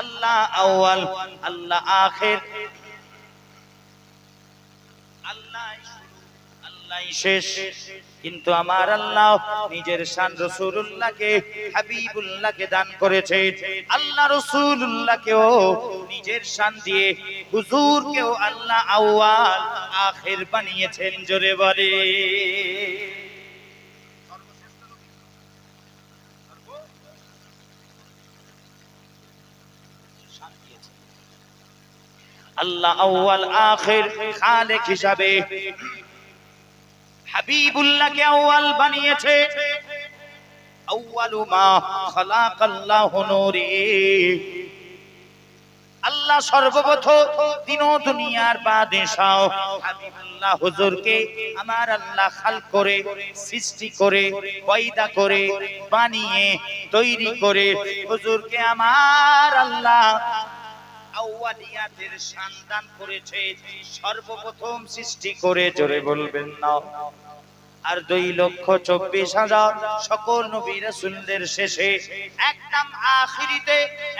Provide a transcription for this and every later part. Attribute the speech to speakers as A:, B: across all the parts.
A: আল্লাহ আউয়াল, আল্লাহ আখের। আল্লাহ আল্লাহ শেষ। কিন্তু আমার আল্লাহ নিজের শান রসুল্লাহকে হাবিবুল্লাহকে দান করেছে আল্লাহ রসুল্লাহকেও নিজের শান দিয়ে হুজুরকেও আল্লাহ আউয়াল, আখের বানিয়েছেন জোরে বলে। আল্লাহ আউয়াল আখির খালেক হিসাবে হাবিবুল্লাহকে আউয়াল বানিয়েছে। আউয়ালু মা খালাকাল্লাহু নূরি। আল্লাহ সর্বপ্রথম দিন দুনিয়ার বাদশাহ হাবিবুল্লাহ হুজুরকে আমার আল্লাহ খাল করে, সৃষ্টি করে, পয়দা করে, বানিয়ে, তৈরি করে হুজুরকে আমার আল্লাহ আউয়ালিয়াতের সন্ধান করেছে। সর্বপ্রথম সৃষ্টি করে, জোরে বলবেন না। আর দুই লক্ষ চব্বিশ হাজার সকল নবী রাসূলদের শেষে, একদম আখিরিতে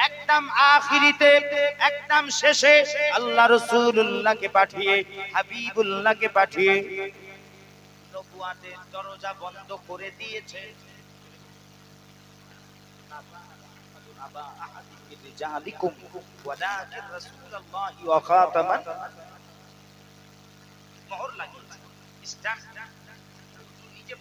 A: একদম আখিরিতে, একদম শেষে আল্লাহ রাসূলুল্লাহকে পাঠিয়ে, হাবিবুল্লাহকে পাঠিয়ে নবুয়াতের দরজা বন্ধ করে দিয়েছে। স্ট্যাম্প নিজে yeah